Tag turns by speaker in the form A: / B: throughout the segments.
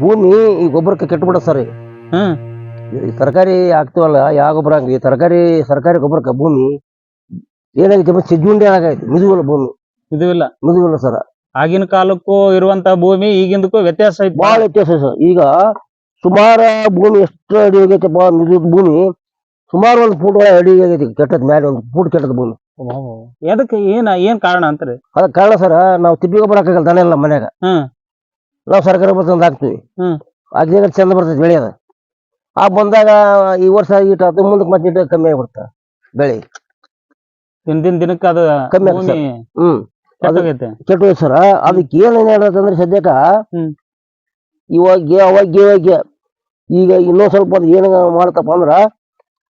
A: ಭೂಮಿ ಈ ಗೊಬ್ಬರಕ್ಕೆ ಕೆಟ್ಟಬಿಡ ಸರ್
B: ಹ್ಮ್
A: ಈ ತರಕಾರಿ ಆಗ್ತಿವಲ್ಲ ಯಾವ ಗೊಬ್ಬರ ಹಾಕಿ ತರಕಾರಿ ಸರ್ಕಾರಿ ಗೊಬ್ಬರಕ್ಕೆ ಭೂಮಿ ಏನಾಗಿದೆ ಅಂದ್ರೆ ಆಗೈತಿ ಆಗೈತೆ ಮಿದುವಲ್ಲ ಭೂಮಿ.
B: ಮಿದುವಿಲ್ಲ.
A: ಮಿದುವಲ್ಲ ಸರ್.
B: ಆಗಿನ ಕಾಲಕ್ಕೂ ಇರುವಂತ ಭೂಮಿ ಈಗಿಂದಕ್ಕೂ ವ್ಯತ್ಯಾಸ ಐತಿ
A: ಬಹಳ ವ್ಯತ್ಯಾಸ ಸರ್. ಈಗ ಸುಮಾರು ಭೂಮಿ ಎಷ್ಟು ಅಡಿ ಹೋಗೈತೆ ಮಿದು ಭೂಮಿ? ಸುಮಾರು ಒಂದು ಫೂಟ್ ಅಡಿ ಆಗೈತಿ ಕೆಟ್ಟದ ಮೇಲೆ ಒಂದು ಫೂಟ್ ಕೆಟ್ಟದ ಭೂಮಿ.
B: ಅದಕ್ಕೆ ಏನ ಏನ್ ಕಾರಣ ಅಂತಾರೆ?
A: ಅದಕ್ಕೆ ಕಾರಣ ಸರ್ ನಾವು ತಿಪ್ಪಿ ಗೊಬ್ಬರ ಹಾಕಲ್ಲ ದನ ಇಲ್ಲ ಮನ್ಯಾಗ.
B: ಹ್ಮ್
A: ನಾವು ಸರ್ಕಾರ ಬಸ್ ಒಂದು ಹಾಕ್ತೀವಿ. ಹಾಕಿದಾಗ ಚಂದ ಬರ್ತೈತಿ ಬೆಳೆ ಅದು. ಆ ಬಂದಾಗ ಈ ವರ್ಷ ಇಟ್ಟು ಅದು ಮುಂದಕ್ಕೆ ಮತ್ತೆ ಇಟ್ಟು ಕಮ್ಮಿ ಆಗ್ಬಿಡ್ತ ಬೆಳೆ.
B: ದಿನ ದಿನ ದಿನಕ್ಕೆ ಅದು
A: ಕಮ್ಮಿ ಆಗ್ತದೆ ಹ್ಮ್. ಕೆಟ್ಟ ಸರ. ಅದಕ್ಕೆ ಏನೇನು ಹೇಳತ್ತಂದ್ರೆ ಸದ್ಯಕ್ಕ. ಇವಾಗ ಅವಾಗ ಇವಾಗ ಈಗ ಇನ್ನೂ ಸ್ವಲ್ಪ ಅದು ಏನು ಮಾಡ್ತಪ್ಪ ಅಂದ್ರ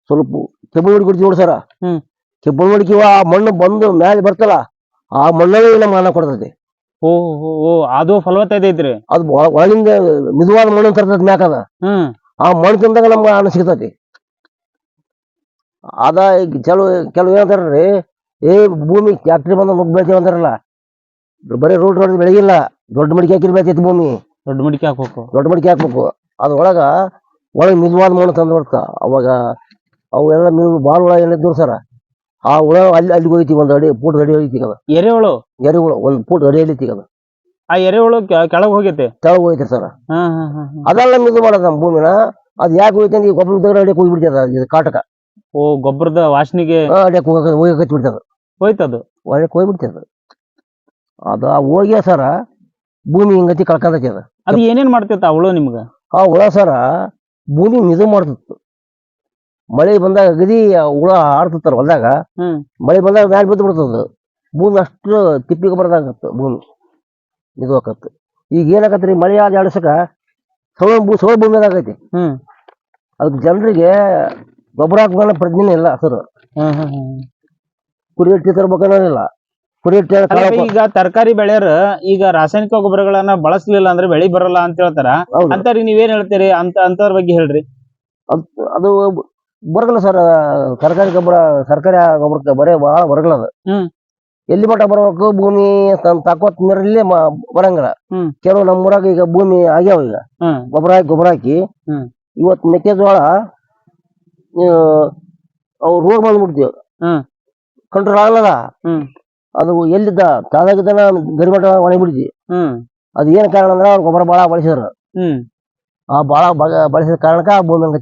A: ಸ್ವಲ್ಪ ಕೆಬ್ಬು ಹೊಡಿಕೊಡ್ತೀವಿ ನೋಡಿ ಸರ.
B: ಹ್ಮ್.
A: ಕೆಬ್ಬು ಹೊಡಿಕಿವ ಆ ಮಣ್ಣು ಬಂದು ಮ್ಯಾಲೆ ಬರ್ತಲ್ಲ ಆ ಮಣ್ಣಲ್ಲಿ ನಮ್ಮ ಅನ್ನ ಕೊಡ್ತೈತಿ.
B: ಓ ಓ, ಓ ಅದು ಫಲವತ್ತತೆ ಐತ್ರಿ
A: ಅದು ಒಳ- ಒಳಗಿಂದ ಮಿದುವಾದ ಮಣ್ಣು ತರ್ತೈತಿ ಮ್ಯಾಕದ
B: ಹ್ಮ್.
A: ಆ ಮಣ್ಣು ತಿಂದಾಗ ನಮ್ಗೆ ಅನ್ನ ಸಿಗ್ತತಿ. ಅದ ಈಗ ಕೆಲವು ಕೆಲವು ಏನಂತಾರ್ರಿ ಏ ಭೂಮಿ ಫ್ಯಾಕ್ಟ್ರಿ ಬಂದ ಮುಗ್ ಬೆಳಿತೀವಿ ಅಂತಾರಲ್ಲ ಬರೀ ರೋಡ್ ರೋಡ್ ಬೆಳಗಿಲ್ಲ ದೊಡ್ಡ ಮಡಿಕೆ ಹಾಕಿರ್ ಬೆಳಿತೈತಿ ಭೂಮಿ.
B: ದೊಡ್ಡ ಮಡಿಕೆ ಹಾಕ್ಬೇಕು.
A: ದೊಡ್ಡ ಮಡಿಕೆ ಹಾಕ್ಬೇಕು. ಅದ್ರೊಳಗ ಒಳಗೆ ಮಿದುವಾದ ಮಣ್ಣು ತಂದು ಬರ್ತಾ ಅವಾಗ ಅವೆಲ್ಲ ನೀವು ಬಾಳ ಒಳಗೆ ಏನಿದ್ದು ಸರ? ಆ ಹುಳ ಅಲ್ಲಿ ಅಲ್ಲಿಗೆ ಹೋಯ್ತಿ ಒಂದು ಅಡಿ ಫೂಟ್ ಅಡಿ ಹೋಯ್ತಿ ಅದು
B: ಎರೆಹುಳು
A: ಎರೆಹುಳ ಒಂದು ಫೂಟ್ ಅಡಿ ಐತಿ ಅದು
B: ಆ ಎರೆಹುಳು ಕೆಳಗ್ ಹೋಗೈತೆ?
A: ಕೆಳಗ್ ಹೋಯ್ತಿ ಸರ್. ಅದೆಲ್ಲ ಮಿದು ಮಾಡೋದು ನಮ್ಮ ಭೂಮಿನ. ಅದು ಯಾಕೆ ಹೋಯ್ತು ಅಂದ್ರೆ ಗೊಬ್ಬರ ತೆಗೆದು ಅಡಿಯಕ್ಕೆ ಹೋಗ್ಬಿಡ್ತದ ಇದು ಕಾಟಕ.
B: ಓ ಗೊಬ್ಬರದ ವಾಸನೆಗೆ
A: ಅಡಿಯಕ್ಕೆ ಹೋಗಕ್ಕೆ ಹೋಗಕ್ಕೆ ಬಿಡ್ತದ
B: ಹೋಯ್ತದು?
A: ಒಳಕ್ಕೆ ಹೋಗ್ಬಿಡ್ತದ. ಅದು ಆ ಹೋಗಿ ಸರ ಭೂಮಿ ಹಿಂಗತಿ ಕಳ್ಕೊಂಡೈತಿ ಅದು.
B: ಅದು ಏನೇನ್ ಆ ಹುಳು ನಿಮ್ಗ?
A: ಆ ಹುಳ ಸರ ಭೂಮಿ ಮಿದು ಮಾಡ್ತಿತ್ತು ಮಳೆ ಬಂದಾಗ ಅಗದಿ ಹುಳ ಆಡ್ತಿರ್ತಾರ ಹೊಲದಾಗ ಮಳೆ ಬಂದಾಗ ಮ್ಯಾಲ ಬಿದ್ದು ಬಿಡ್ತದ. ಭೂಮಿ ಅಷ್ಟು ತಿಪ್ಪಿ ಬರದಾಗ ಭೂಮಿ. ಇದು ಆಕತ್ತ ಈಗ ಏನಾಗತ್ರಿ ಮಳೆ ಆದ ಆಡ್ಸಕ ಸೌಳ ಭೂ ಸೌಳ ಭೂಮಿದಾಗ ಐತಿ
B: ಹ್ಮ್.
A: ಅದಕ್ಕೆ ಜನರಿಗೆ ಗೊಬ್ಬರ ಹಾಕ್ಮೇಲೆ ಪ್ರಜ್ಞೆ ಇಲ್ಲ ಸರ್. ಕುರಿ ಇಟ್ಟು ತರ್ಬೇಕನ್ನೋದಿಲ್ಲ ಕುರಿ
B: ಈಗ ತರಕಾರಿ ಬೆಳೆಯರ ಈಗ ರಾಸಾಯನಿಕ ಗೊಬ್ಬರಗಳನ್ನ ಬಳಸಲಿಲ್ಲ ಅಂದ್ರೆ ಬೆಳಿ ಬರಲ್ಲ ಅಂತ ಹೇಳ್ತಾರ.
A: ಅಂತ
B: ಅಂತವ್ರಿಗೆ ನೀವೇನ್ ಹೇಳ್ತೀರಿ? ಅಂತ ಅಂತವ್ರ ಬಗ್ಗೆ ಹೇಳ್ರಿ.
A: ಅದು ಬರಗಲ್ಲ ಸರ್ ಸರ್ಕಾರಿ ಗೊಬ್ಬರ ಸರ್ಕಾರಿ ಗೊಬ್ಬರಕ್ಕೆ ಬರೇ ಬಹಳ ಬರಗಲ್ಲ ಅದು.
B: ಹ್ಮ್.
A: ಎಲ್ಲಿ ಮಟ್ಟ ಬರ್ಬೇಕು ಭೂಮಿ ತಾಕೋತ್ ನೀರಲ್ಲಿ ಬರಂಗಿಲ್ಲ. ಕೆಲವು ನಮ್ಮೂರಾಗ ಈಗ ಭೂಮಿ ಆಗ್ಯಾವ ಈಗ. ಗೊಬ್ಬರ ಹಾಕಿ ಗೊಬ್ಬರ ಹಾಕಿ.
B: ಇವತ್
A: ಇವತ್ತು ಮೆಕ್ಕೆಜೋಳ ಅವ್ರು ರೋಡ್ ಬಂದ್ಬಿಡ್ತೀವಿ. ಕಂಟ್ರೋಲ್ ಆಗಲ್ಲ. ಅದು ಎಲ್ಲಿದ್ದ? ತಾದಾಗಿದ್ದನ ಗರಿಮಠ ಒಣಗಿಬಿಡ್ತಿ.
B: ಹ್ಮ್.
A: ಅದು ಏನ್ ಕಾರಣ ಅಂದ್ರೆ ಅವ್ರು ಗೊಬ್ಬರ ಬಹಳ ಬಳಸಿದ್ರು. ಆ ಬಹಳ ಬಳಸಿದ ಕಾರಣಕ್ಕ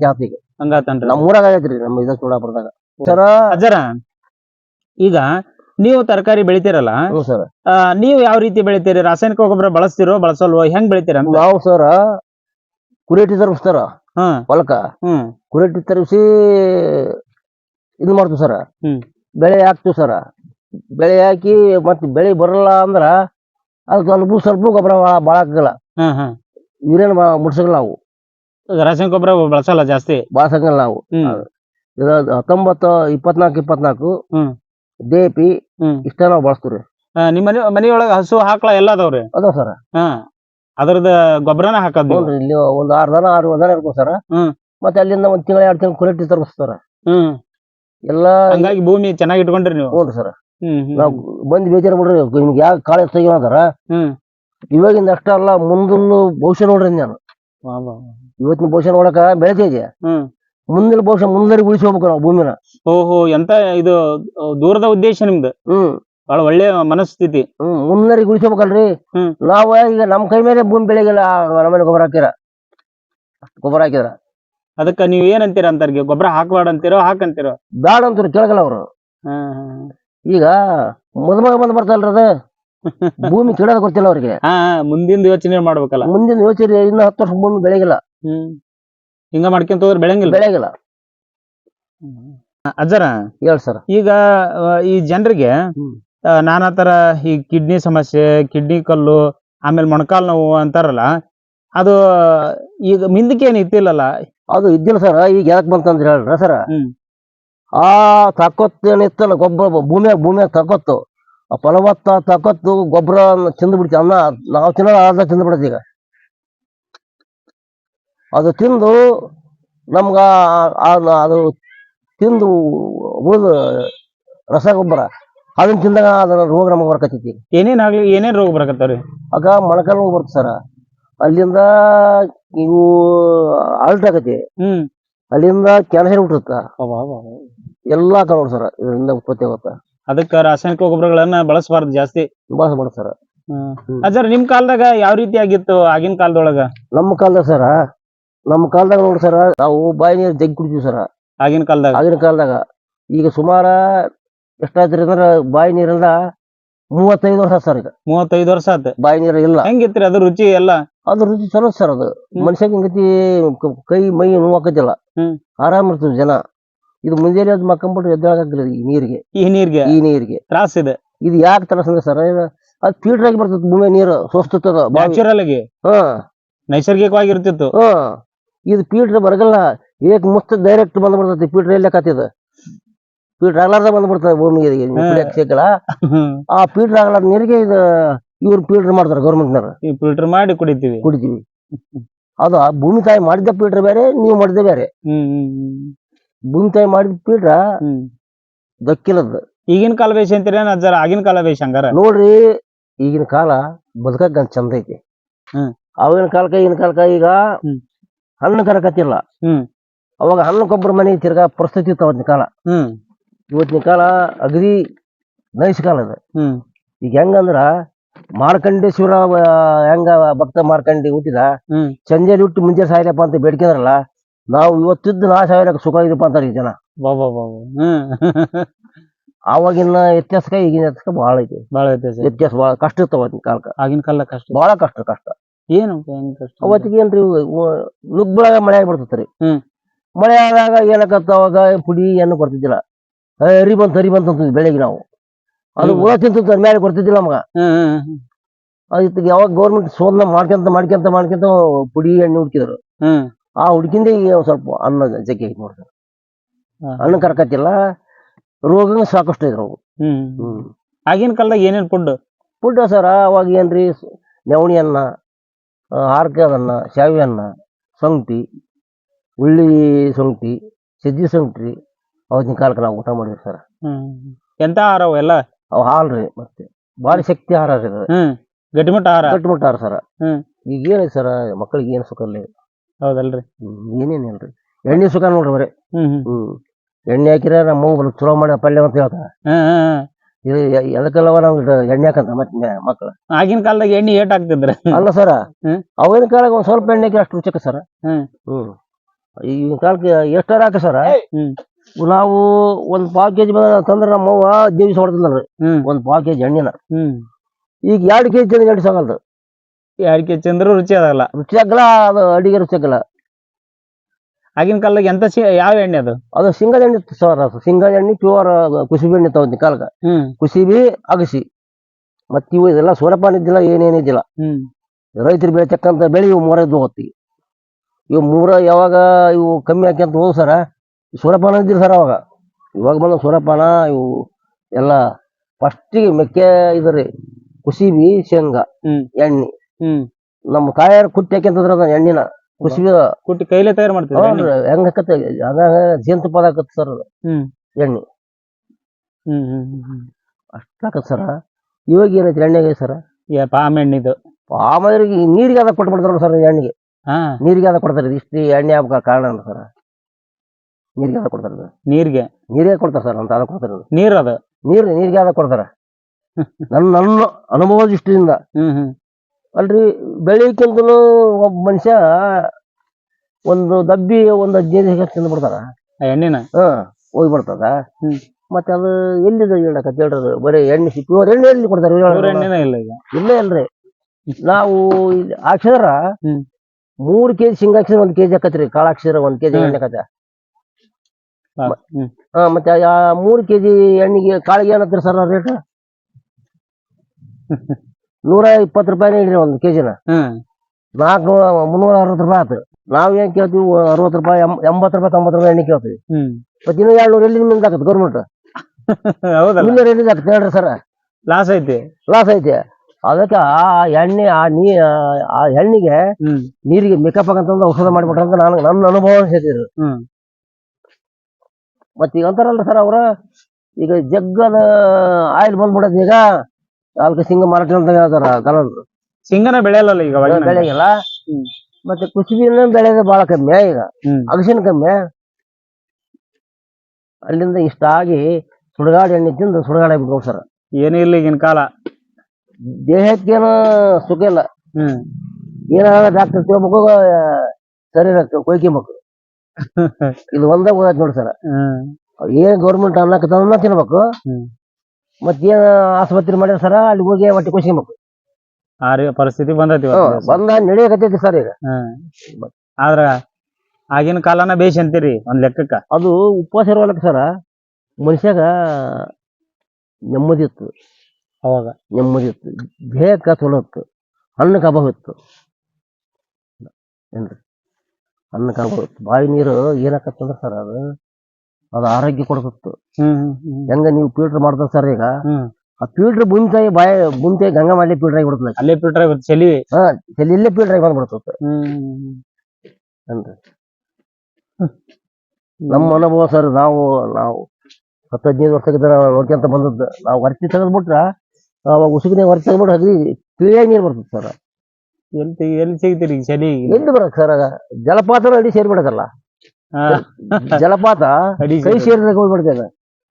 A: ಚಾತಿ ಈಗ.
B: ಹಂಗಾತನ್ರಿ.
A: ನಮ್ಮ ಊರಾಗ ಆಗೈತ್ರಿ ನಮ್ಮ ಇದ ಚೂಡಾಪುರದಾಗ ಸರ
B: ಅಜ್ಜರ ಈಗ ನೀವು ತರಕಾರಿ ಬೆಳಿತೀರಲ್ಲ
A: ಹ್ಞೂ ಸರ್.
B: ಆ, ನೀವು ಯಾವ ರೀತಿ ಬೆಳಿತೀರಿ? ರಾಸಾಯನಿಕ ಗೊಬ್ಬರ ಬಳಸ್ತಿರೋ ಬಳಸಲ್ವೋ ಹೆಂಗ್ ಬೆಳಿತೀರ ಅಂತ?
A: ನಾವು ಸರ ಕುರೇಟಿ ತರಿಸ್ತಾರ
B: ಹೊಲಕ
A: ಹೊಲಕ್ಕ.
B: ಹ್ಮ್.
A: ಕುರೇಟಿ ತರಿಸಿ ಇದು ಮಾಡ್ತೀವಿ ಸರ.
B: ಹ್ಮ್.
A: ಬೆಳೆ ಹಾಕ್ತಿವಿ ಸರ. ಬೆಳೆ ಹಾಕಿ ಮತ್ತೆ ಬೆಳೆ ಬರಲ್ಲ ಅಂದ್ರ ಅದಕ್ಕೆ ಸ್ವಲ್ಪ ಸ್ವಲ್ಪ ಗೊಬ್ಬರ ಭಾಳ ಹಾಕಲ್ಲ
B: ಹ್ಮ್
A: ಯೂರಿಯನ್ ಮುಡ್ಸಲ್ಲ ನಾವು.
B: ರಾಸಾಯನಿಕ ಗೊಬ್ಬರ ಬಳಸಲ್ಲ ಜಾಸ್ತಿ.
A: ಬಳಸಂಗಲ್ಲ ನಾವು.
B: ಹ್ಮ್.
A: ಇದು ಹತ್ತೊಂಬತ್ತು ಇಪ್ಪತ್ನಾಲ್ಕು ಇಪ್ಪತ್ನಾಲ್ಕು
B: ಹ್ಮ್.
A: ಡಿ ಪಿ
B: ಹ್ಮ್.
A: ಇಷ್ಟ ನಾವು ಬಳಸ್ತೀವಿ
B: ಆ, ನಿಮ್ಮ ಮನೆ ಮನೆಯೊಳಗ ಹಸು ಹಾಕ್ಲ ಎಲ್ಲ ಅದಾವ್ರಿ?
A: ಅದ ಸರ್.
B: ಹಾ ಅದ್ರದ ಗೊಬ್ಬರನ ಹಾಕದ್
A: ನೋಡ್ರಿ ಇಲ್ಲಿ ಒಂದು ಆರ್ ದನ ಆರು ದನ ಇರ್ಬೋದು ಸರ್.
B: ಹ್ಮ್.
A: ಮತ್ತೆ ಅಲ್ಲಿಂದ ಒಂದ್ ತಿಂಗಳ ಎರಡು ತಿಂಗಳು ಕುರೇಟಿ ತರಿಸ್ತಾರ
B: ಹ್ಮ್.
A: ಎಲ್ಲಾ
B: ಹಂಗಾಗಿ ಭೂಮಿ ಚೆನ್ನಾಗಿ ಇಟ್ಕೊಂಡ್ರಿ ನೀವು?
A: ನೋಡ್ರಿ ಸರ್.
B: ಹ್ಮ್ ಹ್ಮ್
A: ನಾವು ಬಂದ್ ಬೇಜಾರ್ ಬಿಡ್ರಿ ನಿಮ್ಗೆ ಯಾವ ಕಾಳ ತೆಗಿಯೋ ಅಂತಾರ
B: ಹ್ಮ್.
A: ಇವಾಗಿಂದ ಅಷ್ಟ ಅಲ್ಲ ಮುಂದನ್ನು ಭವಿಷ್ಯ ನೋಡ್ರಿ ನಾನು
B: ವಾ, ವಾ, ವಾ.
A: ಇವತ್ತಿನ ಭವಿಷ್ಯ ನೋಡಕ ಬೆಳೆತಿದೆ
B: ಹ್ಮ್.
A: ಮುಂದಿನ ಭವಿಷ್ಯ ಮುಂದರಿ ಉಳಿಸಿ ಹೋಗ್ಬೇಕು ನಾವು ಭೂಮಿನ.
B: ಓಹೋ ಎಂತ ಇದು ದೂರದ ಉದ್ದೇಶ ನಿಮ್ದು?
A: ಹ್ಮ್.
B: ಬಹಳ ಒಳ್ಳೆ ಮನಸ್ಥಿತಿ.
A: ಹ್ಮ್ ಮುಂದರಿ ಉಳಿಸ್ಬೇಕಲ್ರಿ
B: ಹ್ಮ್.
A: ನಾವು ಈಗ ನಮ್ ಕೈ ಮೇಲೆ ಭೂಮಿ ಬೆಳೆಗಿಲ್ಲ ನಮ್ಮನೆ ಗೊಬ್ಬರ ಹಾಕಿರ. ಗೊಬ್ಬರ ಹಾಕಿದ್ರ.
B: ಅದಕ್ಕ ನೀವ್ ಏನ್ ಅಂತೀರ ಅಂತರ್ಗೆ? ಗೊಬ್ಬರ ಹಾಕ್ಬಾರ್ದು ಅಂತೀರೋ ಹಾಕಂತೀರೋ?
A: ಬ್ಯಾಡ ಅಂತಾರೆ ಕೇಳಗಲ್ಲ ಅವ್ರು. ಈಗ ಮದುಮಗ ಬಂದ್ ಬರ್ತಲ್ರ ಅದು? ಭೂಮಿ ಕೇಳೋದ ಗೊತ್ತಿಲ್ಲ ಅವ್ರಿಗೆ.
B: ಹಾ ಹಾ, ಮುಂದಿನ ಯೋಚನೆ ಮಾಡ್ಬೇಕಲ್ಲ.
A: ಮುಂದಿನ ಯೋಚನೆ ಇನ್ನ ಹತ್ತು ವರ್ಷ ಭೂಮಿ ಬೆಳೆಗಿಲ್ಲ.
B: ಹ್ಮ್. ಹಿಂಗ ಮಾಡ್ಕೊಂತ ಹೋದ್ರೆ ಬೆಳೆಯಂಗಿಲ್ಲ?
A: ಬೆಳೆಯಂಗಿಲ್ಲ.
B: ಅಜ್ಜರ
A: ಹೇಳಿ ಸರ್.
B: ಈಗ ಆ, ಈ ಜನರಿಗೆ
A: ಹ್ಮ್.
B: ನಾನಾ ತರ ಈ ಕಿಡ್ನಿ ಸಮಸ್ಯೆ ಕಿಡ್ನಿ ಕಲ್ಲು ಆಮೇಲೆ ಮೊಣಕಾಲ್ ನೋವು ಅಂತಾರಲ್ಲ ಅದು ಈಗ ಮಿಂದಕ್ಕೆ ಏನ್ ಇತ್ತಿಲ್ಲಲ್ಲ?
A: ಅದು ಇದ್ದಿಲ್ಲ ಸರ್. ಈಗ ಯಾಕೆ ಬಂತಂದ್ರೆ ಹೇಳ್ರ ಸರ್.
B: ಹ್ಮ್.
A: ಆ ತಾಕತ್ತು ಏನಿತ್ತಲ್ಲ ಗೊಬ್ಬರ ಭೂಮಿಯಾಗ ಭೂಮಿಯಾಗ ತಾಕತ್ತು ಆ ಫಲವತ್ತ ತಾಕತ್ತು ಗೊಬ್ಬರ ತಿಂದು ಬಿಡ್ತೀವಿ ಅನ್ನ. ನಾವು ತಿನ್ನೋದು ಅರ್ಧ ತಿಂದು ಈಗ. ಅದು ತಿಂದು ನಮ್ಗ ಅದು ತಿಂದು ಉಳಿದ ರಸಗೊಬ್ಬರ ಅದನ್ನ ತಿಂದಾಗ ಅದರ ರೋಗ ನಮಗೆ ಬರ್ಕತ್ತೈತಿ.
B: ಏನೇನ್ ಆಗ್ಲಿ ಏನೇನ್ ರೋಗ ಬರಕತ್ತಾವ್ರಿ?
A: ಆಗ ಮೊಳಕಾಲು ರೋಗ ಬರುತ್ತೆ ಸರ. ಅಲ್ಲಿಂದ ಇವು ಅಲ್ಟ್ ಆಗತಿ
B: ಹ್ಮ್.
A: ಅಲ್ಲಿಂದ ಕ್ಯಾನ್ಸರ್
B: ಅಬ್ಬಾ.
A: ಎಲ್ಲಾ ಕಾಣೋಡ್ ಸರ್ ಇದರಿಂದ ಉತ್ಪತ್ತಿ ಆಗುತ್ತೆ.
B: ಅದಕ್ಕ ರಾಸಾಯನಿಕ ಗೊಬ್ಬರಗಳನ್ನ ಬಳಸಬಾರ್ದು ಜಾಸ್ತಿ.
A: ಬಳಸಬಾರ್ದು ಮಾಡ್ತಾರ
B: ಹ್ಮ್.
A: ಸರ್
B: ಅಜ್ಜಾರ ನಿಮ್ ಕಾಲದಾಗ ಯಾವ ರೀತಿ ಆಗಿತ್ತು ಆಗಿನ ಕಾಲದೊಳಗ?
A: ನಮ್ಮ ಕಾಲದಾಗ ಸರ ನಮ್ಮ ಕಾಲದಾಗ ನೋಡ್ರಿ ಸರ ನಾವು ಬಾಯಿ ನೀರು ಜಗ್ಗಿ ಕುಡಿತೀವಿ ಸರ.
B: ಆಗಿನ ಕಾಲದಾಗ?
A: ಆಗಿನ ಕಾಲದಾಗ. ಈಗ ಸುಮಾರ ಎಷ್ಟಾಯ್ತ್ರಿ ಅಂದ್ರೆ ಬಾಯಿ ನೀರಿಂದ ಮೂವತ್ತೈದು ವರ್ಷ ಸರ್ ಈಗ.
B: ಮೂವತ್ತೈದು ವರ್ಷ ಆತ?
A: ಬಾಯಿ ನೀರು ಇಲ್ಲ.
B: ಹೆಂಗಿತ್ರಿ ಅದು ರುಚಿ ಎಲ್ಲ?
A: ಅದ್ರ ರುಚಿ ಚಲೋ ಸರ್ ಅದು.
B: ಮನುಷ್ಯ
A: ಮನುಷ್ಯಗೆ ಹಿಂಗತಿ ಕೈ ಮೈ ನೋವಾಕತಿಲ್ಲ. ಆರಾಮ್ ಇರ್ತದೆ ಜನ. ಇದು ಮುಂಜಾನೆ ಅದು ಮಕ್ಕಂಬಿಟ್ಟು ಎದ್ದಾಗಲ್ಲ ಈ ನೀರಿಗೆ.
B: ಈ ನೀರಿಗೆ?
A: ಈ ನೀರಿಗೆ.
B: ತ್ರಾಸ ಇದೆ?
A: ಇದು ಯಾಕೆ ತ್ರಾಸ ಅಂದ್ರೆ ಸರ್ ಅದು ಫಿಲ್ಟರ್ ಆಗಿ ಬರ್ತದೆ ಭೂಮಿ ನೀರು ಸೋಸ್ತದ
B: ನ್ಯಾಚುರಲ್ ಆಗಿ?
A: ಹಾ.
B: ನೈಸರ್ಗಿಕವಾಗಿರ್ತಿತ್ತು?
A: ಹಾ. ಇದು ಪೀಟ್ರ್ ಬರಗಲ್ಲ. ಏಕ್ ಮುಸ್ತ ಡೈರೆಕ್ಟ್ ಬಂದ್ ಬಿಡ್ತೈತಿ. ಫಿಲ್ಟರ್ ಎಲ್ಲ ಕತ್ತಿದ ಫಿಲ್ಟರ್ ಆಗ್ಲಾರ್ದ ಬಂದ್ ಬಿಡ್ತದೆ ಭೂಮಿಗೆ ಶೇಕಡ ಸಿಕ್ಕಲ್ಲ. ಆ ಪೀಟ್ರ್ ಆಗ್ಲಾರ್ದ ನೀರಿಗೆ ಇದು ಇವ್ರು ಫಿಲ್ಟರ್ ಮಾಡ್ತಾರೆ ಗೌರ್ಮೆಂಟ್ನವ್ರು
B: ಈ ಫಿಲ್ಟರ್ ಮಾಡಿ ಕುಡಿತೀವಿ.
A: ಕುಡಿತೀವಿ. ಅದು ಆ ಭೂಮಿ ತಾಯಿ ಮಾಡಿದ ಪೀಟ್ರ್ ಬೇರೆ ನೀವು ಮಾಡಿದ ಬೇರೆ. ಭೂಮಿ ತಾಯಿ ಮಾಡಿದ
B: ಪೀಟ್ರ
A: ದಕ್ಕಿಲ್ಲದ.
B: ಈಗಿನ ಕಾಲ ವೇಷ ಅಂತೀರ ಜರ ಆಗಿನ ಕಾಲ ವೇಷ ಹಂಗಾರ?
A: ನೋಡ್ರಿ ಈಗಿನ ಕಾಲ ಬದುಕಕ್ ಚಂದ ಐತಿ.
B: ಹ್ಮ್.
A: ಅವಾಗಿನ ಕಾಲಕ್ಕ ಈಗಿನ ಕಾಲಕ್ಕ ಈಗ
B: ಹ್ಮ್.
A: ಹಣ್ಣು ಕರಕತ್ತಿಲ್ಲ.
B: ಹ್ಮ್.
A: ಅವಾಗ ಹಣ್ಣು ಕೊಬ್ಬರ ಮನೆ ತಿರ್ಗಾ ಪರಿಸ್ಥಿತಿ ಇತ್ತು ಅವತ್ತಿನ ಕಾಲ.
B: ಹ್ಮ್.
A: ಇವತ್ತಿನ ಕಾಲ ಅಗದಿ ನೈಸ್ ಕಾಲ ಅದು
B: ಹ್ಮ್.
A: ಈಗ ಹೆಂಗಂದ್ರ ಮಾರ್ಕಂಡೇಶ್ವರ ಹೆಂಗ ಭಕ್ತ ಮಾರ್ಕಂಡಿ ಹುಟ್ಟಿದ
B: ಹ್ಮ್.
A: ಸಂಜೆಲಿ ಹುಟ್ಟಿ ಮುಂಜಾನೆ ಸಾಯ್ಲಪ್ಪ ಅಂತ ಬೇಡ್ಕೊಂಡ್ರಲ್ಲ ನಾವು ಇವತ್ತಿದ್ದು ನಾ ಸಾವಿರಕ್ಕೆ ಸುಖ ಇದಪ್ಪ ಅಂತಾರೆ ಈ ಜನ.
B: ಬಾ ಬಾ ಬಾ ಬಾ. ಹ್ಮ್.
A: ಆವಾಗಿನ ವ್ಯತ್ಯಾಸಕ ಈಗಿನ ವ್ಯತ್ಯಾಸ ಬಹಳ ಐತಿ.
B: ಬಾಳ ವ್ಯತ್ಯಾಸ.
A: ವ್ಯತ್ಯಾಸ ಬಹಳ ಕಷ್ಟ ಇತ್ತು ಅವತ್ತಿನ ಕಾಲಕ್ಕ.
B: ಆಗಿನ ಕಾಲ ಕಷ್ಟ.
A: ಬಹಳ ಕಷ್ಟ ಕಷ್ಟ.
B: ಏನು ಹೆಂಗ್ ಕಷ್ಟ
A: ಅವತ್ತಿಗೆ ಏನ್ರಿ ನುಗ್ಬಳಗ ಮಳೆ ಆಗ್ಬಿಡ್ತೈತ್ರಿ.
B: ಹ್ಮ್.
A: ಮಳೆ ಆದಾಗ ಏನಕತ್ತ ಅವಾಗ ಪುಡಿ ಏನು ಕೊಡ್ತಿದ್ದಿಲ್ಲ. ಹರಿ ಬಂತ ಹರಿ ಬಂತ ಬೆಳಿಗ್ಗೆ ನಾವು. ಅದು. ಹುಳ ತಿಂತ ಮೇಲೆ ಕೊಡ್ತಿದ್ದಿಲ್ಲ ನಮಗ. ಅದಕ್ಕೆ ಯಾವಾಗ ಗೌರ್ಮೆಂಟ್ ಶೋಧನೆ ಮಾಡ್ಕೊಂತ ಮಾಡ್ಕೊಂತ ಮಾಡ್ಕೊಂತ ಪುಡಿ ಎಣ್ಣೆ ಹುಡುಕಿದ್ರು. ಆ ಹುಡುಕಿಂದೆ ಈಗ ಸ್ವಲ್ಪ ಅನ್ನ ಜಗ್ಗಿ ಐತಿ ಅನ್ನ ಕರ್ಕತ್ತಿಲ್ಲ. ರೋಗ ಸಾಕಷ್ಟು ಇದ್ರು ಅವು.
B: ಆಗಿನ ಕಾಲದಾಗ ಏನೇನು ಫುಡ್
A: ಫುಡ್ ಸರ್ ಅವಾಗ ಏನ್ರಿ ನವಣಿ ಅನ್ನ ಹಾರ್ಕದ ಅನ್ನ ಶಾವಿ ಅನ್ನ ಸೊಂಟಿ ಉಳ್ಳಿ ಸೊಂಟಿ ಸಜ್ಜಿ ಸೊಂಟಿ ಅವತ್ತಿನ ಕಾಲಕ್ಕೆ ನಾವು ಊಟ ಮಾಡಿದ್ವಿ ಸರ್.
B: ಹ್ಮ್ ಎಂತ ಆಹಾರ ಅವು ಎಲ್ಲ?
A: ಅವು ಹಾಲ್ರಿ ಮತ್ತೆ. ಭಾರಿ ಶಕ್ತಿ ಆಹಾರ ರೀ ಅದು.
B: ಹ್ಮ್ ಗಟ್ಟಿಮುಟ್ಟ ಆಹಾರ?
A: ಗಟ್ಟಿಮುಟ್ಟ ಆಹಾರ ಸರ.
B: ಹ್ಮ್.
A: ಈಗ ಏನೈತಿ ಸರ ಮಕ್ಕಳಿಗೆ ಏನು ಸುಖ ಇಲ್ಲ
B: ಹೌದಲ್ರಿ.
A: ಏನೇನಿಲ್ರಿ ಎಣ್ಣೆ ಸುಖ ನೋಡ್ರಿ ಬರೀ.
B: ಹ್ಮ್ ಹ್ಮ್.
A: ಹ್ಮ್. ಎಣ್ಣೆ ಹಾಕಿರ ನಮ್ಮ ಬಲು ಚಲೋ ಮಾಡಿ ಪಲ್ಯ ಅಂತ ಹೇಳ್ತಾರ
B: ಹ್ಮ್ ಹ್ಮ್ ಹ್ಮ್.
A: ಇದು ಎದಕ್ಕೆಲ್ಲವ ನಾವು ಎಣ್ಣೆ ಹಾಕಂತ ಮತ್ತೆ ಮಕ್ಕಳು
B: ಆಗಿನ ಕಾಲದಾಗ ಎಣ್ಣೆ ಏಟ್ ಹಾಕ್ತಿದ್ರ?
A: ಅಲ್ಲ ಸರ
B: ಹ್ಮ್.
A: ಅವಾಗಿನ ಕಾಲಕ್ಕೆ ಒಂದ್ ಸ್ವಲ್ಪ ಎಣ್ಣೆಗೆ ಅಷ್ಟು ರುಚಿಕ ಸರ.
B: ಹ್ಮ್.
A: ಹ್ಮ್. ಈಗಿನ ಕಾಲಕ್ಕೆ ಎಷ್ಟಾರ ಹಾಕ ಸರ?
B: ಹ್ಮ್.
A: ನಾವು ಒಂದ್ ಪಾವ್ ಕೆಜಿ ತಂದ್ರ ನಮ್ಮವ್ವ ದೇವಿ ಹೊಡ್ತಿದ್ರಿ
B: ಹ್ಮ್.
A: ಒಂದ್ ಪಾವ್ ಕೆಜಿ ಎಣ್ಣೆನ.
B: ಹ್ಮ್.
A: ಈಗ ಎರಡು ಕೆಜಿ ಎಣ್ಣೆ ಸಾಗಲ್ದು
B: ಎರಡ್ ಕೆಜಿ ಅಂದ್ರೆ ರುಚಿ ಅದಲ್ಲ
A: ರುಚಿ ಆಗಲ್ಲ ಅದು ಅಡಿಗೆ ರುಚಿ ಆಗಲ್ಲ.
B: ಆಗಿನ ಕಾಲದಾಗ ಎಂತ ಶೇ- ಯಾವ ಎಣ್ಣೆ ಅದು?
A: ಅದು ಶೇಂಗಾದ ಎಣ್ಣೆ ಸರ್ ಅದು. ಶೇಂಗಾದ ಎಣ್ಣೆ ಪ್ಯೂರ್ ಕುಸಿಬಿ ಎಣ್ಣೆ ತಗೊಂಡಿ ಕಾಲಕ್ಕೆ.
B: ಹ್ಮ್.
A: ಕುಸಿಬಿ ಅಗಸಿ. ಮತ್ತೆ ಇವು ಇದೆಲ್ಲ ಸೂರ್ಯಪಾನ ಇದ್ದಿಲ್ಲ ಏನೇನಿದ್ದಿಲ್ಲ
B: ಹ್ಮ್.
A: ರೈತರು ಬೆಳಿತಕ್ಕಂಥ ಬೆಳೆ ಇವು ಮೂರ ಇದ್ದು ಹೋಗ್ತಿ ಇವು ಮೂರ ಯಾವಾಗ ಇವು ಕಮ್ಮಿ ಹಾಕ್ಯಂತ ಹೋದ್ ಸರ ಸೂರ್ಯಪಾನ ಇದ್ದಿಲ್ಲ ಸರ್ ಅವಾಗ. ಇವಾಗ ಬಂದ ಸೂರ್ಯಪಾನ ಇವು ಎಲ್ಲ ಫಸ್ಟಿಗೆ ಮೆಕ್ಕೆ ಇದ್ರಿ ಕುಸಿಬಿ ಶೇಂಗಾ
B: ಹ್ಮ್.
A: ಎಣ್ಣೆ.
B: ಹ್ಮ್.
A: ನಮ್ಮ ಕಾಯರ್ ಕುಟ್ಟಿ ಹಾಕ್ಯಂತದ್ರ ಅದ ಎಣ್ಣಿನ. ಕುಸಿಬಿ
B: ಕುಟ್ಟಿ ಕೈಲೇ ತಯಾರು
A: ಮಾಡ್ತೀವಿ ಹೆಂಗ್ ಹಾಕತ್ತೆ? ಅದ ಜೇನುತುಪ್ಪದ ಹಾಕತ್ತೆ ಸರ್
B: ಹ್ಮ್.
A: ಎಣ್ಣೆ.
B: ಹ್ಮ್ ಹ್ಮ್
A: ಅಷ್ಟ ಹಾಕತ್ ಸರ. ಇವಾಗ ಏನೈತಿ ಎಣ್ಣೆಗೆ ಸರ?
B: ಪಾಮ್ ಎಣ್ಣೆ ಇದು
A: ಆಮೇಲೆ ಈ ನೀರಿಗೆ ಅದ ಕೊಟ್ಬಿಡ್ತಾರ ಸರ್ ಎಣ್ಣೆಗೆ?
B: ಹಾ.
A: ನೀರಿಗೆ ಅದ ಕೊಡ್ತಾರೆ ಇಷ್ಟು ಎಣ್ಣೆ ಆಗ್ಬೇಕ ಕಾರಣ ಅಂತ ಸರ್? ನೀರಿಗೆ ಅದ ಕೊಡ್ತಾರೆ
B: ನೀರಿಗೆ.
A: ನೀರ್ಗೆ ಕೊಡ್ತಾರೆ ಸರ್ ಅಂತ ಅದ ಕೊಡ್ತಾರೆ.
B: ನೀರ್ ಅದ.
A: ನೀರ್ ನೀರಿಗೆ ಅದ ಕೊಡ್ತಾರ. ನನ್ನ ನನ್ನ ಅನುಭವ ದೃಷ್ಟಿಯಿಂದ. ಅಲ್ರಿ ಬೆಳಿಗ್ಗಿಂತಲೂ ಒಬ್ಬ ಮನುಷ್ಯ ಒಂದು ದಬ್ಬಿ ಒಂದು ಹದಿನೈದು ಹೆಗ ತಿಂದು ಬಿಡ್ತಾರ
B: ಆ ಎಣ್ಣೆನ
A: ಹಾ ಹೋಗಿ ಬರ್ತದ
B: ಹ್ಮ್.
A: ಮತ್ತೆ ಅದು ಎಲ್ಲಿದೆ ಹೇಳಕತ್ತ ಹೇಳ್ರಿ ಬರೀ ಎಣ್ಣೆ ಸಿಕ್ಕಿ ಎಣ್ಣೆ ಎಲ್ಲಿ ಕೊಡ್ತಾರೆ.
B: ಎಣ್ಣೆನ ಇಲ್ಲ ಈಗ
A: ಇಲ್ಲೇ ಅಲ್ರಿ ನಾವು ಇಲ್ಲಿ ಹಾಕ್ಸಿದ್ರ
B: ಹ್ಮ್.
A: ಮೂರ್ ಕೆಜಿ ಶೇಂಗಾ ಹಾಕ್ಸಿದ್ರ ಒಂದ್ ಕೆಜಿ ಹಾಕತ್ರಿ ಕಾಳು ಹಾಕ್ಸಿದ್ರ ಒಂದ್ ಕೆಜಿ
B: ಹ್ಮ್.
A: ಎಣ್ಣೆ ಹಾಕತ್ತ
B: ಹಾ, ಹ್ಮ್
A: ಹಾ ಮತ್ತೆ ಆ ಮೂರ್ ಕೆಜಿ ಎಣ್ಣೆಗೆ ಕಾಳಿಗೆ ಏನತ್ರಿ ಸರ್ ರೇಟ್ ನೂರ ಇಪ್ಪತ್ತು ರೂಪಾಯಿ ಇಡ್ರಿ ಒಂದ್ ಕೆಜಿನ.
B: ಹ್ಮ್
A: ನಾಲ್ಕು ಮುನ್ನೂರ ಅರವತ್ತು ರೂಪಾಯಿ ಆತು. ನಾವ್ ಏನ್ ಕೇಳ್ತೀವಿ ಅರವತ್ತು ರೂಪಾಯಿ ಎಂಬತ್ತು ರೂಪಾಯಿ ತೊಂಬತ್ತು ರೂಪಾಯಿ ಎಣ್ಣೆ ಕೇಳ್ತೀವಿ.
B: ಹ್ಮ್.
A: ಮತ್ತೆ ಇನ್ನೂ ಎರಡು ನೂರು ಎಲ್ಲಿ ನಿಮ್ಗೆ ಆಗತ್ತೆ ಗೌರ್ಮೆಂಟ್
B: ಹೌದಲ್ಲ.
A: ಇನ್ನೂರು ಎಲ್ಲಿ ಆಗತ್ತೆ ಹೇಳ್ರಿ ಸರ್
B: ಲಾಸ್ ಐತಿ.
A: ಲಾಸ್ ಐತಿ. ಅದಕ್ಕೆ ಆ ಎಣ್ಣೆ ಆ ನೀ ಆ ಎಣ್ಣೆಗೆ
B: ಹ್ಮ್.
A: ನೀರಿಗೆ ಮೇಕಪ್ ಆಗಂತಂದು ಔಷಧ ಮಾಡಿಬಿಟ್ರ ಅಂತ ನಾನು ನನ್ನ ಅನುಭವ ಹೇಳ್ತಿದ್ರು.
B: ಹ್ಮ್.
A: ಮತ್ತೆ ಈಗ ಅಂತಾರಲ್ಲ ಸರ್ ಅವ್ರ ಈಗ ಜಗ್ಗದ ಆಯಿಲ್ ಬಂದ್ಬಿಡತ್ ಈಗ. ಅದಕ್ಕೆ ಸಿಂಗ ಮಾರಾಟ ಅಂತ ಹೇಳ್ತಾರ ಕಲರ್
B: ಸಿಂಗನ ಬೆಳೆಯಲ್ಲ ಈಗ
A: ಬೆಳೆಯಲ್ಲ?
B: ಹ್ಮ್.
A: ಮತ್ತೆ ಕುಸುಬಿನ ಬೆಳೆದ ಬಹಳ ಕಮ್ಮಿ ಈಗ.
B: ಹ್ಮ್.
A: ಅಗಸಿನ ಕಮ್ಮಿ. ಅಲ್ಲಿಂದ ಇಷ್ಟ ಆಗಿ ಸುಡಗಾಡು ಎಣ್ಣೆ ತಿಂದು ಸುಡಗಾಡ ಬಿಟ್ಟು ಸರ್.
B: ಏನೂ ಇಲ್ಲ ಈಗಿನ ಕಾಲ.
A: ದೇಹಕ್ಕೇನು ಸುಖ ಇಲ್ಲ.
B: ಹ್ಮ್.
A: ಡಾಕ್ಟರ್ ಡಾಕ್ಟರ್ ಸರಿ ಕೊಯ್ಕಿ ಮಕ್ಕಳು ಇದು ಒಂದೇ ಓದಾಯ್ತು ನೋಡಿ ಸರ್.
B: ಹ್ಮ್.
A: ಏನ್ ಗೌರ್ಮೆಂಟ್ ಅನ್ನಕತ್ತ ತಿನ್ಬೇಕು.
B: ಹ್ಮ್.
A: ಮತ್ತೇನ್ ಆಸ್ಪತ್ರೆ ಮಾಡ್ಯಾರ ಸರ ಅಲ್ಲಿ ಹೋಗಿ ಹೊಟ್ಟೆ ಕೊಯ್ಸ್ಕೊಂಬೇಕು
B: ಆ ರೀ ಪರಿಸ್ಥಿತಿ ಬಂದೈತಿ ಇವತ್ತು.
A: ಬಂದ ನಡೆಯಕತ್ತೈತಿ ಸರ್ ಈಗ.
B: ಹ್ಮ್ ಆದ್ರ ಆಗಿನ ಕಾಲನ ಬೇಷ್ ಅಂತೀರಿ ಒಂದ್ ಲೆಕ್ಕಕ್ಕ?
A: ಅದು ಉಪವಾಸ ಇರೋಲಕ್ಕ ಸರ ಮನುಷ್ಯಾಗ ನೆಮ್ಮದಿ ಇತ್ತು.
B: ಅವಾಗ.
A: ನೆಮ್ಮದಿ ಇತ್ತು. ದೇಹಕ್ಕೆ ಚಲೋ ಇತ್ತು. ಅನ್ನಕ್ಕೆ ಅಭಾವ ಇತ್ತು. ಏನ್ರಿ? ಅನ್ನಕ್ಕೆ ಅಭಾವ ಇತ್ತು. ಬಾವಿ ನೀರು ಏನಾಕತ್ತಂದ್ರೆ ಸರ್ ಅದು? ಅದು ಆರೋಗ್ಯ ಕೊಡ್ತಿತ್ತು ಹೆಂಗ ನೀವು ಫಿಲ್ಟರ್ ಮಾಡ್ತಾರ ಸರ್ ಈಗ? ಆ ಫಿಲ್ಟರ್ ಭೂಮಿತಾಯಿ ಬಾಯ ಭೂಮಿತಾಯಿ ಗಂಗಾ ಮಾಡಿ ಫಿಲ್ಟರ್ ಆಗಿ ಬಿಡ್ತದೆ.
B: ಅಲ್ಲೇ ಫಿಲ್ಟರ್ ಆಗಿ ಚಲಿ
A: ಹಾ ಚಲಿ ಇಲ್ಲೇ ಫಿಲ್ಟರ್ ಆಗಿ ಬಂದ್ಬಿಡ್ತದೆ. ನಮ್ಮ ಅನುಭವ ಸರ್ ನಾವು ನಾವು ಹತ್ತು ಹದಿನೈದು ವರ್ಷಕ್ಕೆ ನೋಡ್ಕೊಂತ ಬಂದದ್ದು. ನಾವು ವರ್ತಿ ತೆಗೆದ್ಬಿಟ್ರ ಅವಾಗ ಉಸುಕಿನ ವರ್ತಿ ತೆಗೆದ್ಬಿಟ್ರೆ ಅದ್ರಿ ತಿಳಿಯಾಗಿ ನೀರು ಬರ್ತದೆ ಸರ್.
B: ಎಲ್ಲಿ ಎಲ್ಲಿ ಸಿಗ್ತೀರಿ ಚಲಿ
A: ಎಲ್ಲಿ ಬರಕ್ ಸರ್ ಆಗ ಜಲಪಾತ ಅಡಿ ಸೇರ್ಬಿಡದಲ್ಲ. ಜಲಪಾತ ಕೈ. ಸೇರಿದಾಗ ಹೋಗ್ಬಿಡ್ತೇನೆ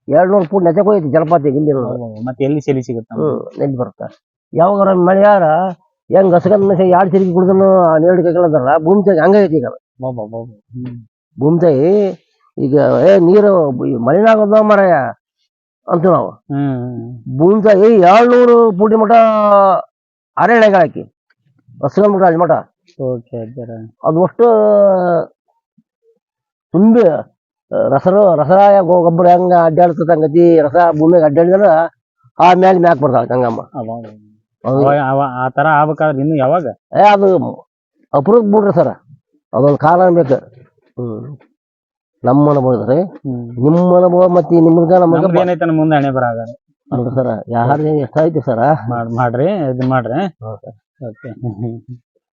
A: ಎರಡ್ ನೂರು ಫೂಟ್ ನೆಚಕ್ ಹೋಯ್ತು ಜಲಪಾತ ಇಲ್ಲಿ.
B: ಹೌದು, ಮತ್ತೆ ಎಲ್ಲಿ ಚಲಿ ಸಿಗುತ್ತೆ?
A: ನೆಲ್ಲಿ ಬರುತ್ತ? ಯಾವಾಗ ಮಳೆಯಾರ ಹೆಂಗ್ ಹಸಗನ್ ಮನುಷ್ಯ ಎರಡು ಸಿರಿಗಿ ಕುಡ್ದನು ನೇರಡಿ ಕೈಗಳದಲ್ಲ ಭೂಮಿ ತಾಯಿ ಹಂಗೈತಿ ಈಗ. ಭೂಮಿ ತಾಯಿ ಈಗ ಏ ನೀರು ಮಳೆನಾಗದ ಮರಯ? ಅಂತ ನಾವು. ಭೂಮಿ ತಾಯಿ ಏಳ್ನೂರು ಫೂಟಿ ಮಠ ಅರಣ್ಯ ಹಾಕಿ. ಹಸಗನ್ ಮಠ ಅಲ್ಲಿ ಮಠ ಅದು ಅಷ್ಟು ತುಂಬಿ ರಸರು ರಸರಾಯ ಗೊಬ್ಬರ ಹೆಂಗ ಅಡ್ಡಾಡ್ತದ ಹಂಗತಿ ರಸ ಭೂಮಿಗೆ ಅಡ್ಡಾಡಿದ್ರ ಆ ಮ್ಯಾಗ ಮ್ಯಾಕ್ ಬರ್ತಾವ
B: ಅವ- ಆ ತರ ಆಗ್ಬೇಕಾದ್ರೆ ಇನ್ನು ಯಾವಾಗ?
A: ಏ ಅದು ಅಪರೂಪ ಬಿಡ್ರಿ ಸರ. ಅದೊಂದು ಕಾಲ ಬೇಕು. ಹ್ಮ್. ನಮ್ಮ ಅನುಭವ ರೀ ನಿಮ್ಮ ಅನುಭವ ಮತ್ತೆ ನಿಮ್ಗ ನಮ್ಗೆ
B: ನಮ್ದು ಏನೈತೆ ನಮ್ಮ ಮುಂದೆ ಹಣೆ ಬರಾಗ
A: ಅಲ್ರಿ ಸರ. ಯಾರು ಎಷ್ಟಾಯ್ತು ಸರ?
B: ಮಾಡ್ ಮಾಡ್ರಿ ಇದು ಮಾಡ್ರಿ. ಓಕೆ